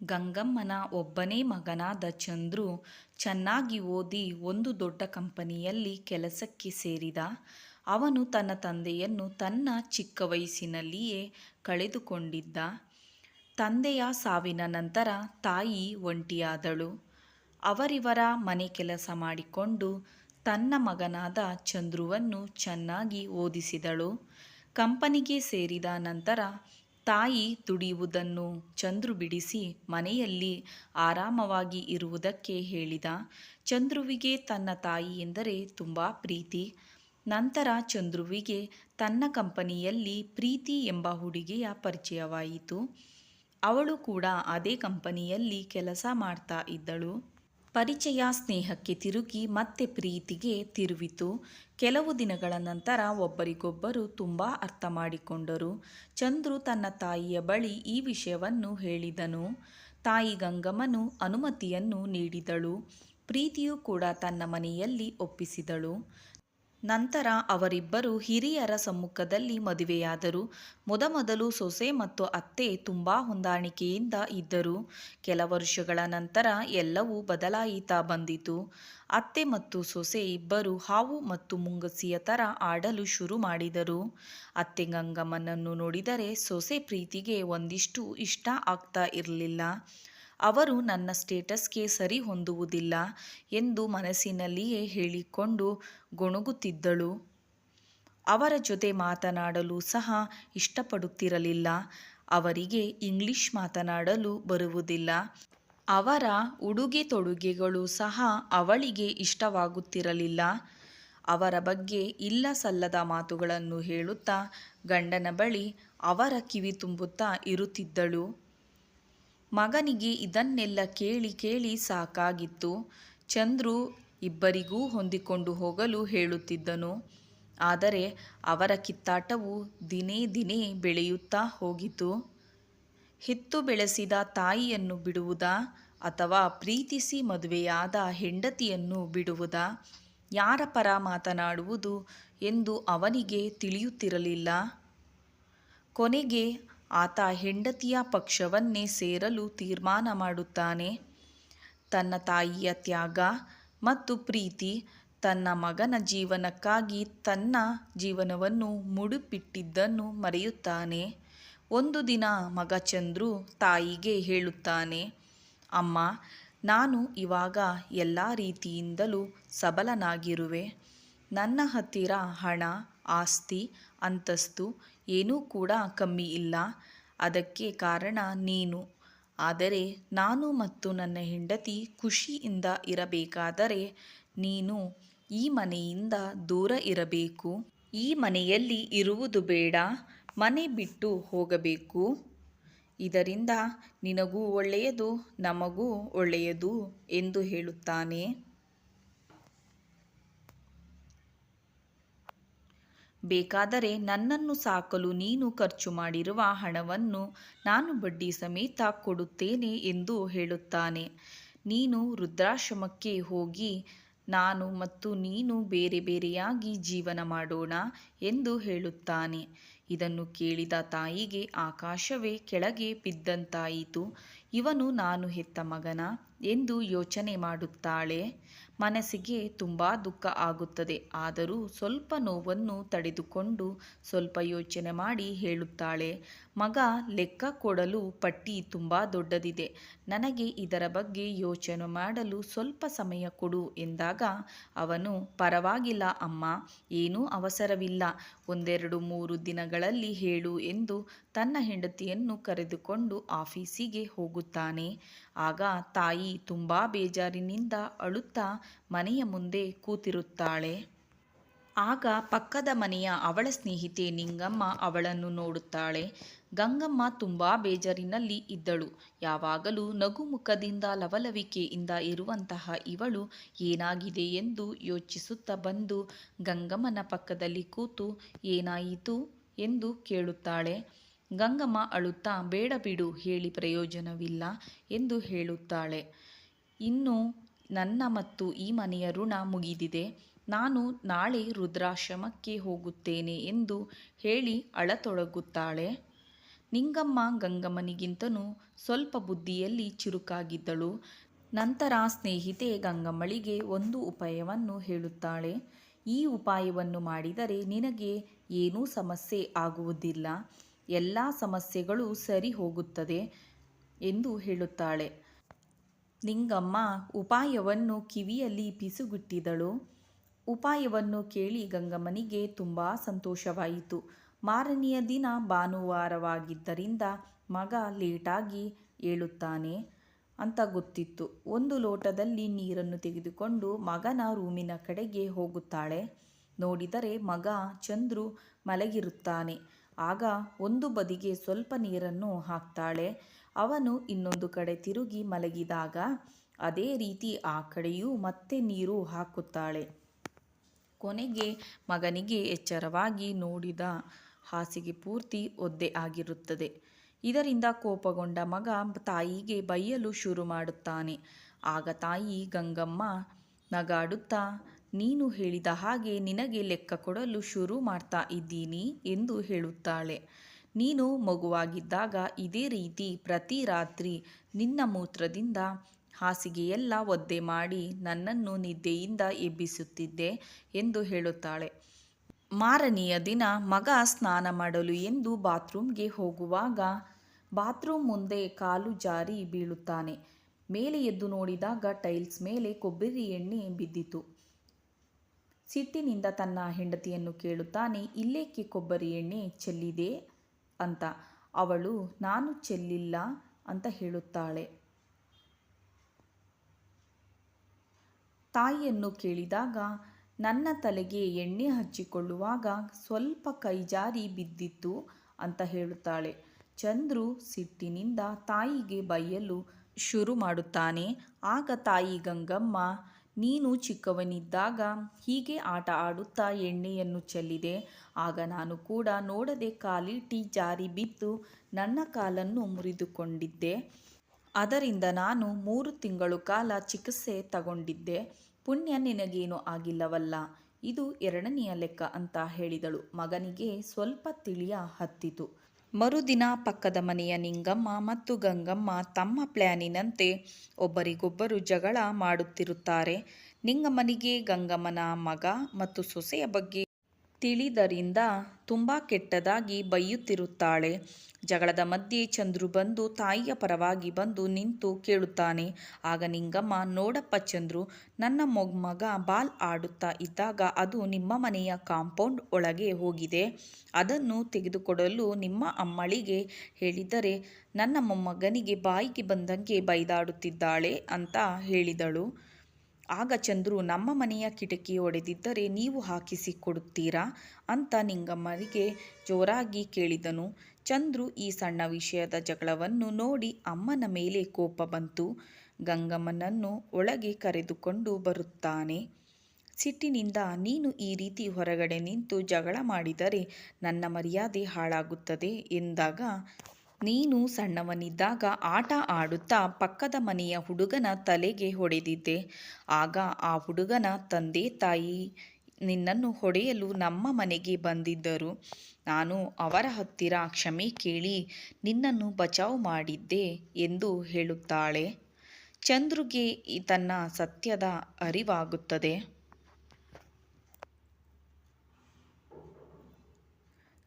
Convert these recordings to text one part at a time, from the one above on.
ಗಂಗಮ್ಮನ ಒಬ್ಬನೇ ಮಗನಾದ ಚಂದ್ರು ಚೆನ್ನಾಗಿ ಓದಿ ಒಂದು ದೊಡ್ಡ ಕಂಪನಿಯಲ್ಲಿ ಕೆಲಸಕ್ಕೆ ಸೇರಿದ. ಅವನು ತನ್ನ ತಂದೆಯನ್ನು ತನ್ನ ಚಿಕ್ಕ ವಯಸ್ಸಿನಲ್ಲಿಯೇ ಕಳೆದುಕೊಂಡಿದ್ದ. ತಂದೆಯ ಸಾವಿನ ನಂತರ ತಾಯಿ ಒಂಟಿಯಾದಳು. ಅವರಿವರ ಮನೆ ಕೆಲಸ ಮಾಡಿಕೊಂಡು ತನ್ನ ಮಗನಾದ ಚಂದ್ರುವನ್ನು ಚೆನ್ನಾಗಿ ಓದಿಸಿದಳು. ಕಂಪನಿಗೆ ಸೇರಿದ ನಂತರ ತಾಯಿ ದುಡಿಯುವುದನ್ನು ಚಂದ್ರು ಬಿಡಿಸಿ ಮನೆಯಲ್ಲಿ ಆರಾಮವಾಗಿ ಇರುವುದಕ್ಕೆ ಹೇಳಿದ. ಚಂದ್ರುವಿಗೆ ತನ್ನ ತಾಯಿ ಎಂದರೆ ತುಂಬ ಪ್ರೀತಿ. ನಂತರ ಚಂದ್ರುವಿಗೆ ತನ್ನ ಕಂಪನಿಯಲ್ಲಿ ಪ್ರೀತಿ ಎಂಬ ಹುಡುಗಿಯ ಪರಿಚಯವಾಯಿತು. ಅವಳು ಕೂಡ ಅದೇ ಕಂಪನಿಯಲ್ಲಿ ಕೆಲಸ ಮಾಡ್ತಾ ಇದ್ದಳು. ಪರಿಚಯ ಸ್ನೇಹಕ್ಕೆ ತಿರುಗಿ ಮತ್ತೆ ಪ್ರೀತಿಗೆ ತಿರುವಿತು. ಕೆಲವು ದಿನಗಳ ನಂತರ ಒಬ್ಬರಿಗೊಬ್ಬರು ತುಂಬ ಅರ್ಥ ಮಾಡಿಕೊಂಡರು. ಚಂದ್ರು ತನ್ನ ತಾಯಿಯ ಬಳಿ ಈ ವಿಷಯವನ್ನು ಹೇಳಿದನು. ತಾಯಿ ಗಂಗಮ್ಮನು ಅನುಮತಿಯನ್ನು ನೀಡಿದಳು. ಪ್ರೀತಿಯು ಕೂಡ ತನ್ನ ಮನೆಯಲ್ಲಿ ಒಪ್ಪಿಸಿದಳು. ನಂತರ ಅವರಿಬ್ಬರು ಹಿರಿಯರ ಸಮ್ಮುಖದಲ್ಲಿ ಮದುವೆಯಾದರು. ಮೊದಮೊದಲು ಸೊಸೆ ಮತ್ತು ಅತ್ತೆ ತುಂಬಾ ಹೊಂದಾಣಿಕೆಯಿಂದ ಇದ್ದರು. ಕೆಲ ವರ್ಷಗಳ ನಂತರ ಎಲ್ಲವೂ ಬದಲಾಯಿತಾ ಬಂದಿತು. ಅತ್ತೆ ಮತ್ತು ಸೊಸೆ ಇಬ್ಬರು ಹಾವು ಮತ್ತು ಮುಂಗಸಿಯ ಥರ ಆಡಲು ಶುರು ಮಾಡಿದರು. ಅತ್ತೆ ಗಂಗಮ್ಮನನ್ನು ನೋಡಿದರೆ ಸೊಸೆ ಪ್ರೀತಿಗೆ ಒಂದಿಷ್ಟು ಇಷ್ಟ ಆಗ್ತಾ ಇರ್ಲಿಲ್ಲ. ಅವರು ನನ್ನ ಸ್ಟೇಟಸ್ಗೆ ಸರಿ ಹೊಂದುವುದಿಲ್ಲ ಎಂದು ಮನಸ್ಸಿನಲ್ಲಿಯೇ ಹೇಳಿಕೊಂಡು ಗೊಣಗುತ್ತಿದ್ದಳು. ಅವರ ಜೊತೆ ಮಾತನಾಡಲು ಸಹ ಇಷ್ಟಪಡುತ್ತಿರಲಿಲ್ಲ. ಅವರಿಗೆ ಇಂಗ್ಲಿಷ್ ಮಾತನಾಡಲು ಬರುವುದಿಲ್ಲ. ಅವರ ಉಡುಗೆ ತೊಡುಗೆಗಳು ಸಹ ಅವಳಿಗೆ ಇಷ್ಟವಾಗುತ್ತಿರಲಿಲ್ಲ. ಅವರ ಬಗ್ಗೆ ಇಲ್ಲ ಸಲ್ಲದ ಮಾತುಗಳನ್ನು ಹೇಳುತ್ತಾ ಗಂಡನ ಬಳಿ ಅವರ ಕಿವಿ ತುಂಬುತ್ತಾ ಇರುತ್ತಿದ್ದಳು. ಮಗನಿಗೆ ಇದನ್ನೆಲ್ಲ ಕೇಳಿ ಕೇಳಿ ಸಾಕಾಗಿತ್ತು. ಚಂದ್ರು ಇಬ್ಬರಿಗೂ ಹೊಂದಿಕೊಂಡು ಹೋಗಲು ಹೇಳುತ್ತಿದ್ದನು. ಆದರೆ ಅವರ ಕಿತ್ತಾಟವು ದಿನೇ ದಿನೇ ಬೆಳೆಯುತ್ತಾ ಹೋಗಿತು. ಹೆತ್ತು ಬೆಳೆಸಿದ ತಾಯಿಯನ್ನು ಬಿಡುವುದಾ ಅಥವಾ ಪ್ರೀತಿಸಿ ಮದುವೆಯಾದ ಹೆಂಡತಿಯನ್ನು ಬಿಡುವುದಾ, ಯಾರ ಪರ ಮಾತನಾಡುವುದು ಎಂದು ಅವನಿಗೆ ತಿಳಿಯುತ್ತಿರಲಿಲ್ಲ. ಕೊನೆಗೆ ಆತ ಹೆಂಡತಿಯ ಪಕ್ಷವನ್ನೇ ಸೇರಲು ತೀರ್ಮಾನ ಮಾಡುತ್ತಾನೆ. ತನ್ನ ತಾಯಿಯ ತ್ಯಾಗ ಮತ್ತು ಪ್ರೀತಿ, ತನ್ನ ಮಗನ ಜೀವನಕ್ಕಾಗಿ ತನ್ನ ಜೀವನವನ್ನು ಮುಡುಪಿಟ್ಟಿದ್ದನ್ನು ಮರೆಯುತ್ತಾನೆ. ಒಂದು ದಿನ ಮಗ ಚಂದ್ರು ತಾಯಿಗೆ ಹೇಳುತ್ತಾನೆ, ಅಮ್ಮ ನಾನು ಇವಾಗ ಎಲ್ಲ ರೀತಿಯಿಂದಲೂ ಸಬಲನಾಗಿರುವೆ. ನನ್ನ ಹತ್ತಿರ ಹಣ, ಆಸ್ತಿ, ಅಂತಸ್ತು ಏನೂ ಕೂಡ ಕಮ್ಮಿ ಇಲ್ಲ. ಅದಕ್ಕೆ ಕಾರಣ ನೀನು. ಆದರೆ ನಾನು ಮತ್ತು ನನ್ನ ಹೆಂಡತಿ ಖುಷಿಯಿಂದ ಇರಬೇಕಾದರೆ ನೀನು ಈ ಮನೆಯಿಂದ ದೂರ ಇರಬೇಕು. ಈ ಮನೆಯಲ್ಲಿ ಇರುವುದು ಬೇಡ. ಮನೆ ಬಿಟ್ಟು ಹೋಗಬೇಕು. ಇದರಿಂದ ನಿನಗೂ ಒಳ್ಳೆಯದು, ನಮಗೂ ಒಳ್ಳೆಯದು ಎಂದು ಹೇಳುತ್ತಾನೆ. ಬೇಕಾದರೆ ನನ್ನನ್ನು ಸಾಕಲು ನೀನು ಖರ್ಚು ಮಾಡಿರುವ ಹಣವನ್ನು ನಾನು ಬಡ್ಡಿ ಸಮೇತ ಕೊಡುತ್ತೇನೆ ಎಂದು ಹೇಳುತ್ತಾನೆ. ನೀನು ವೃದ್ಧಾಶ್ರಮಕ್ಕೆ ಹೋಗಿ ನಾನು ಮತ್ತು ನೀನು ಬೇರೆ ಬೇರೆಯಾಗಿ ಜೀವನ ಮಾಡೋಣ ಎಂದು ಹೇಳುತ್ತಾನೆ. ಇದನ್ನು ಕೇಳಿದ ತಾಯಿಗೆ ಆಕಾಶವೇ ಕೆಳಗೆ ಬಿದ್ದಂತಾಯಿತು. ಇವನು, ನಾನು ಹೆತ್ತ ಮಗನ ಎಂದು ಯೋಚನೆ ಮಾಡುತ್ತಾಳೆ. ಮನಸ್ಸಿಗೆ ತುಂಬ ದುಃಖ ಆಗುತ್ತದೆ. ಆದರೂ ಸ್ವಲ್ಪ ನೋವನ್ನು ತಡೆದುಕೊಂಡು ಸ್ವಲ್ಪ ಯೋಚನೆ ಮಾಡಿ ಹೇಳುತ್ತಾಳೆ, ಮಗ ಲೆಕ್ಕ ಕೊಡಲು ಪಟ್ಟಿ ತುಂಬ ದೊಡ್ಡದಿದೆ. ನನಗೆ ಇದರ ಬಗ್ಗೆ ಯೋಚನೆ ಮಾಡಲು ಸ್ವಲ್ಪ ಸಮಯ ಕೊಡು ಎಂದಾಗ ಅವನು, ಪರವಾಗಿಲ್ಲ ಅಮ್ಮ, ಏನೂ ಅವಸರವಿಲ್ಲ. ಒಂದೆರಡು ಮೂರು ದಿನಗಳಲ್ಲಿ ಹೇಳು ಎಂದು ತನ್ನ ಹೆಂಡತಿಯನ್ನು ಕರೆದುಕೊಂಡು ಆಫೀಸಿಗೆ ಹೋಗುತ್ತಾನೆ. ಆಗ ತಾಯಿ ತುಂಬ ಬೇಜಾರಿನಿಂದ ಅಳುತ್ತಾ ಮನೆಯ ಮುಂದೆ ಕೂತಿರುತ್ತಾಳೆ. ಆಗ ಪಕ್ಕದ ಮನೆಯ ಅವಳ ಸ್ನೇಹಿತೆ ನಿಂಗಮ್ಮ ಅವಳನ್ನು ನೋಡುತ್ತಾಳೆ. ಗಂಗಮ್ಮ ತುಂಬ ಬೇಜಾರಿನಲ್ಲಿ ಇದ್ದಳು. ಯಾವಾಗಲೂ ನಗುಮುಖದಿಂದ ಲವಲವಿಕೆಯಿಂದ ಇರುವಂತಹ ಇವಳು ಏನಾಗಿದೆ ಎಂದು ಯೋಚಿಸುತ್ತಾ ಬಂದು ಗಂಗಮ್ಮನ ಪಕ್ಕದಲ್ಲಿ ಕೂತು ಏನಾಯಿತು ಎಂದು ಕೇಳುತ್ತಾಳೆ. ಗಂಗಮ್ಮ ಅಳುತ್ತಾ, ಬೇಡ ಬಿಡು, ಹೇಳಿ ಪ್ರಯೋಜನವಿಲ್ಲ ಎಂದು ಹೇಳುತ್ತಾಳೆ. ಇನ್ನು ನನ್ನ ಮತ್ತು ಈ ಮನೆಯ ಋಣ ಮುಗಿದಿದೆ. ನಾನು ನಾಳೆ ವೃದ್ಧಾಶ್ರಮಕ್ಕೆ ಹೋಗುತ್ತೇನೆ ಎಂದು ಹೇಳಿ ಅಳತೊಡಗುತ್ತಾಳೆ. ನಿಂಗಮ್ಮ ಗಂಗಮ್ಮನಿಗಿಂತನೂ ಸ್ವಲ್ಪ ಬುದ್ಧಿಯಲ್ಲಿ ಚುರುಕಾಗಿದ್ದಳು. ನಂತರ ಸ್ನೇಹಿತೆ ಗಂಗಮ್ಮಳಿಗೆ ಒಂದು ಉಪಾಯವನ್ನು ಹೇಳುತ್ತಾಳೆ. ಈ ಉಪಾಯವನ್ನು ಮಾಡಿದರೆ ನಿನಗೆ ಏನೂ ಸಮಸ್ಯೆ ಆಗುವುದಿಲ್ಲ. ಎಲ್ಲ ಸಮಸ್ಯೆಗಳು ಸರಿ ಹೋಗುತ್ತದೆ ಎಂದು ಹೇಳುತ್ತಾಳೆ. ನಿಂಗಮ್ಮ ಉಪಾಯವನ್ನು ಕಿವಿಯಲ್ಲಿ ಪಿಸುಗುಟ್ಟಿದಳು. ಉಪಾಯವನ್ನು ಕೇಳಿ ಗಂಗಮ್ಮನಿಗೆ ತುಂಬ ಸಂತೋಷವಾಯಿತು. ಮಾರನೆಯ ದಿನ ಭಾನುವಾರವಾಗಿದ್ದರಿಂದ ಮಗ ಲೇಟಾಗಿ ಏಳುತ್ತಾನೆ ಅಂತ ಗೊತ್ತಿತ್ತು. ಒಂದು ಲೋಟದಲ್ಲಿ ನೀರನ್ನು ತೆಗೆದುಕೊಂಡು ಮಗನ ರೂಮಿನ ಕಡೆಗೆ ಹೋಗುತ್ತಾಳೆ. ನೋಡಿದರೆ ಮಗ ಚಂದ್ರು ಮಲಗಿರುತ್ತಾನೆ. ಆಗ ಒಂದು ಬದಿಗೆ ಸ್ವಲ್ಪ ನೀರನ್ನು ಹಾಕ್ತಾಳೆ. ಅವನು ಇನ್ನೊಂದು ಕಡೆ ತಿರುಗಿ ಮಲಗಿದಾಗ ಅದೇ ರೀತಿ ಆ ಕಡೆಯೂ ಮತ್ತೆ ನೀರು ಹಾಕುತ್ತಾಳೆ. ಕೊನೆಗೆ ಮಗನಿಗೆ ಎಚ್ಚರವಾಗಿ ನೋಡಿದ ಹಾಸಿಗೆ ಪೂರ್ತಿ ಒದ್ದೆ ಆಗಿರುತ್ತದೆ. ಇದರಿಂದ ಕೋಪಗೊಂಡ ಮಗ ತಾಯಿಗೆ ಬೈಯಲು ಶುರು ಮಾಡುತ್ತಾನೆ. ಆಗ ತಾಯಿ, ಗಂಗಮ್ಮ, ನಗಾಡುತ್ತಾ? ನೀನು ಹೇಳಿದ ಹಾಗೆ ನಿನಗೆ ಲೆಕ್ಕ ಕೊಡಲು ಶುರು ಮಾಡ್ತಾ ಇದ್ದೀನಿ ಎಂದು ಹೇಳುತ್ತಾಳೆ. ನೀನು ಮಗುವಾಗಿದ್ದಾಗ ಇದೇ ರೀತಿ ಪ್ರತಿ ರಾತ್ರಿ ನಿನ್ನ ಮೂತ್ರದಿಂದ ಹಾಸಿಗೆಯೆಲ್ಲ ಒದ್ದೆ ಮಾಡಿ ನನ್ನನ್ನು ನಿದ್ದೆಯಿಂದ ಎಬ್ಬಿಸುತ್ತಿದ್ದೆ ಎಂದು ಹೇಳುತ್ತಾಳೆ. ಮಾರನೆಯ ದಿನ ಮಗ ಸ್ನಾನ ಮಾಡಲು ಎಂದು ಬಾತ್ರೂಮ್ಗೆ ಹೋಗುವಾಗ ಬಾತ್ರೂಮ್ ಮುಂದೆ ಕಾಲು ಜಾರಿ ಬೀಳುತ್ತಾನೆ. ಮೇಲೆ ಎದ್ದು ನೋಡಿದಾಗ ಟೈಲ್ಸ್ ಮೇಲೆ ಕೊಬ್ಬರಿ ಎಣ್ಣೆ ಬಿದ್ದಿತು. ಸಿಟ್ಟಿನಿಂದ ತನ್ನ ಹೆಂಡತಿಯನ್ನು ಕೇಳುತ್ತಾನೆ, ಇಲ್ಲೇಕೆ ಕೊಬ್ಬರಿ ಎಣ್ಣೆ ಚೆಲ್ಲಿದೆ? ಅಂತ. ಅವಳು, ನಾನು ಚೆಲ್ಲಿಲ್ಲ ಅಂತ ಹೇಳುತ್ತಾಳೆ. ತಾಯಿಯನ್ನು ಕೇಳಿದಾಗ ನನ್ನ ತಲೆಗೆ ಎಣ್ಣೆ ಹಚ್ಚಿಕೊಳ್ಳುವಾಗ ಸ್ವಲ್ಪ ಕೈಜಾರಿ ಬಿದ್ದಿತ್ತು ಅಂತ ಹೇಳುತ್ತಾಳೆ. ಚಂದ್ರು ಸಿಟ್ಟಿನಿಂದ ತಾಯಿಗೆ ಬೈಯಲು ಶುರು ಮಾಡುತ್ತಾನೆ. ಆಗ ತಾಯಿ ಗಂಗಮ್ಮ, ನೀನು ಚಿಕ್ಕವನಿದ್ದಾಗ ಹೀಗೆ ಆಟ ಆಡುತ್ತಾ ಎಣ್ಣೆಯನ್ನು ಚೆಲ್ಲಿದೆ. ಆಗ ನಾನು ಕೂಡ ನೋಡದೆ ಕಾಲಿಟ್ಟಿ ಜಾರಿ ಬಿದ್ದು ನನ್ನ ಕಾಲನ್ನು ಮುರಿದುಕೊಂಡಿದ್ದೆ. ಅದರಿಂದ ನಾನು ಮೂರು ತಿಂಗಳು ಕಾಲ ಚಿಕಿತ್ಸೆ ತಗೊಂಡಿದ್ದೆ. ಪುಣ್ಯ ನಿನಗೇನು ಆಗಿಲ್ಲವಲ್ಲ. ಇದು ಎರಡನೆಯ ಲೆಕ್ಕ ಅಂತ ಹೇಳಿದಳು. ಮಗನಿಗೆ ಸ್ವಲ್ಪ ತಿಳಿಯ ಹತ್ತಿತು. ಮರುದಿನ ಪಕ್ಕದ ಮನೆಯ ನಿಂಗಮ್ಮ ಮತ್ತು ಗಂಗಮ್ಮ ತಮ್ಮ ಪ್ಲ್ಯಾನಿನಂತೆ ಒಬ್ಬರಿಗೊಬ್ಬರು ಜಗಳ ಮಾಡುತ್ತಿರುತ್ತಾರೆ. ನಿಂಗಮ್ಮನಿಗೆ ಗಂಗಮ್ಮನ ಮಗ ಮತ್ತು ಸೊಸೆಯ ಬಗ್ಗೆ ತಿಳಿದರಿಂದ ತುಂಬ ಕೆಟ್ಟದಾಗಿ ಬೈಯುತ್ತಿರುತ್ತಾಳೆ. ಜಗಳದ ಮಧ್ಯೆ ಚಂದ್ರು ಬಂದು ತಾಯಿಯ ಪರವಾಗಿ ಬಂದು ನಿಂತು ಕೇಳುತ್ತಾನೆ. ಆಗ ನಿಂಗಮ್ಮ, ನೋಡಪ್ಪ ಚಂದ್ರು, ನನ್ನ ಮೊಮ್ಮಗ ಬಾಲ್ ಆಡುತ್ತಾ ಇದ್ದಾಗ ಅದು ನಿಮ್ಮ ಮನೆಯ ಕಾಂಪೌಂಡ್ ಒಳಗೆ ಹೋಗಿದೆ. ಅದನ್ನು ತೆಗೆದುಕೊಡಲು ನಿಮ್ಮ ಅಮ್ಮಳಿಗೆ ಹೇಳಿದರೆ ನನ್ನ ಮೊಮ್ಮಗನಿಗೆ ಬಾಯಿಗೆ ಬಂದಂಗೆ ಬೈದಾಡುತ್ತಿದ್ದಾಳೆ ಅಂತ ಹೇಳಿದಳು. ಆಗ ಚಂದ್ರು, ನಮ್ಮ ಮನೆಯ ಕಿಟಕಿ ಒಡೆದಿದ್ದರೆ ನೀವು ಹಾಕಿಸಿ ಕೊಡುತ್ತೀರಾ? ಅಂತ ನಿಂಗಮ್ಮನಿಗೆ ಜೋರಾಗಿ ಕೇಳಿದನು. ಚಂದ್ರು ಈ ಸಣ್ಣ ವಿಷಯದ ಜಗಳವನ್ನು ನೋಡಿ ಅಮ್ಮನ ಮೇಲೆ ಕೋಪ ಬಂತು. ಗಂಗಮ್ಮನನ್ನು ಒಳಗೆ ಕರೆದುಕೊಂಡು ಬರುತ್ತಾನೆ. ಸಿಟ್ಟಿನಿಂದ, ನೀನು ಈ ರೀತಿ ಹೊರಗಡೆ ನಿಂತು ಜಗಳ ಮಾಡಿದರೆ ನನ್ನ ಮರ್ಯಾದೆ ಹಾಳಾಗುತ್ತದೆ ಎಂದಾಗ ನೀನು ಸಣ್ಣವನಿದ್ದಾಗ ಆಟ ಆಡುತ್ತಾ ಪಕ್ಕದ ಮನೆಯ ಹುಡುಗನ ತಲೆಗೆ ಹೊಡೆದಿದ್ದೆ. ಆಗ ಆ ಹುಡುಗನ ತಂದೆ ತಾಯಿ ನಿನ್ನನ್ನು ಹೊಡೆಯಲು ನಮ್ಮ ಮನೆಗೆ ಬಂದಿದ್ದರು. ನಾನು ಅವರ ಹತ್ತಿರ ಕ್ಷಮೆ ಕೇಳಿ ನಿನ್ನನ್ನು ಬಚಾವ್ ಮಾಡಿದ್ದೆ ಎಂದು ಹೇಳುತ್ತಾಳೆ. ಚಂದ್ರುಗೆ ತನ್ನ ಸತ್ಯದ ಅರಿವಾಗುತ್ತದೆ.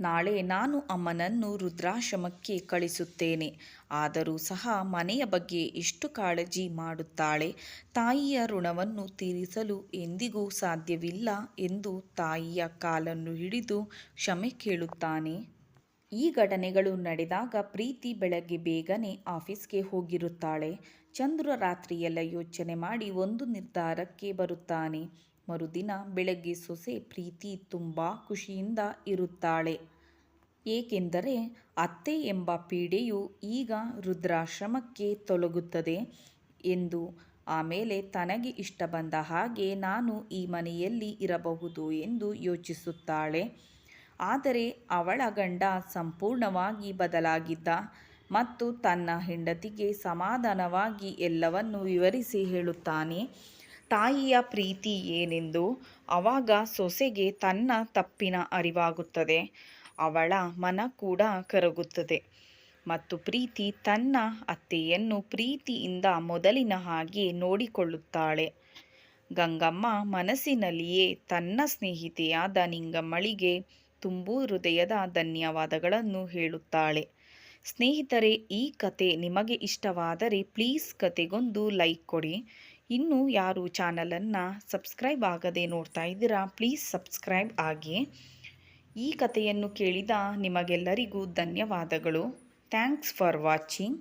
ನಾಳೆ ನಾನು ಅಮ್ಮನನ್ನು ರುದ್ರಾಶ್ರಮಕ್ಕೆ ಕಳಿಸುತ್ತೇನೆ. ಆದರೂ ಸಹ ಮನೆಯ ಬಗ್ಗೆ ಎಷ್ಟು ಕಾಳಜಿ ಮಾಡುತ್ತಾಳೆ. ತಾಯಿಯ ಋಣವನ್ನು ತೀರಿಸಲು ಎಂದಿಗೂ ಸಾಧ್ಯವಿಲ್ಲ ಎಂದು ತಾಯಿಯ ಕಾಲನ್ನು ಹಿಡಿದು ಕ್ಷಮೆ ಕೇಳುತ್ತಾನೆ. ಈ ಘಟನೆಗಳು ನಡೆದಾಗ ಪ್ರೀತಿ ಬೆಳಗ್ಗೆ ಬೇಗನೆ ಆಫೀಸ್ಗೆ ಹೋಗಿರುತ್ತಾಳೆ. ಚಂದ್ರ ರಾತ್ರಿಯೆಲ್ಲ ಯೋಚನೆ ಮಾಡಿ ಒಂದು ನಿರ್ಧಾರಕ್ಕೆ ಬರುತ್ತಾನೆ. ಮರುದಿನ ಬೆಳಗ್ಗೆ ಸೊಸೆ ಪ್ರೀತಿ ತುಂಬ ಖುಷಿಯಿಂದ ಇರುತ್ತಾಳೆ. ಏಕೆಂದರೆ ಅತ್ತೆ ಎಂಬ ಪೀಡೆಯು ಈಗ ರುದ್ರಾಶ್ರಮಕ್ಕೆ ತೊಲಗುತ್ತದೆ ಎಂದು ಆಮೇಲೆ ತನಗೆ ಇಷ್ಟ ಬಂದ ಹಾಗೆ ನಾನು ಈ ಮನೆಯಲ್ಲಿ ಇರಬಹುದು ಎಂದು ಯೋಚಿಸುತ್ತಾಳೆ. ಆದರೆ ಅವಳ ಗಂಡ ಸಂಪೂರ್ಣವಾಗಿ ಬದಲಾಗಿದ್ದ ಮತ್ತು ತನ್ನ ಹೆಂಡತಿಗೆ ಸಮಾಧಾನವಾಗಿ ಎಲ್ಲವನ್ನು ವಿವರಿಸಿ ಹೇಳುತ್ತಾನೆ. ತಾಯಿಯ ಪ್ರೀತಿ ಏನೆಂದು ಆವಾಗ ಸೊಸೆಗೆ ತನ್ನ ತಪ್ಪಿನ ಅರಿವಾಗುತ್ತದೆ. ಅವಳ ಮನ ಕೂಡ ಕರಗುತ್ತದೆ. ಮತ್ತು ಪ್ರೀತಿ ತನ್ನ ಅತ್ತೆಯನ್ನು ಪ್ರೀತಿಯಿಂದ ಮೊದಲಿನ ಹಾಗೆ ನೋಡಿಕೊಳ್ಳುತ್ತಾಳೆ. ಗಂಗಮ್ಮ ಮನಸ್ಸಿನಲ್ಲಿಯೇ ತನ್ನ ಸ್ನೇಹಿತೆಯಾದ ನಿಂಗಮ್ಮಳಿಗೆ ತುಂಬು ಹೃದಯದ ಧನ್ಯವಾದಗಳನ್ನು ಹೇಳುತ್ತಾಳೆ. ಸ್ನೇಹಿತರೆ, ಈ ಕತೆ ನಿಮಗೆ ಇಷ್ಟವಾದರೆ ಪ್ಲೀಸ್ ಕತೆಗೊಂದು ಲೈಕ್ ಕೊಡಿ. ಇನ್ನು ಯಾರು ಚಾನಲನ್ನು ಸಬ್ಸ್ಕ್ರೈಬ್ ಆಗದೆ ನೋಡ್ತಾ ಇದ್ದೀರಾ, ಪ್ಲೀಸ್ ಸಬ್ಸ್ಕ್ರೈಬ್ ಆಗಿ. ಈ ಕಥೆಯನ್ನು ಕೇಳಿದ ನಿಮಗೆಲ್ಲರಿಗೂ ಧನ್ಯವಾದಗಳು. Thanks for watching.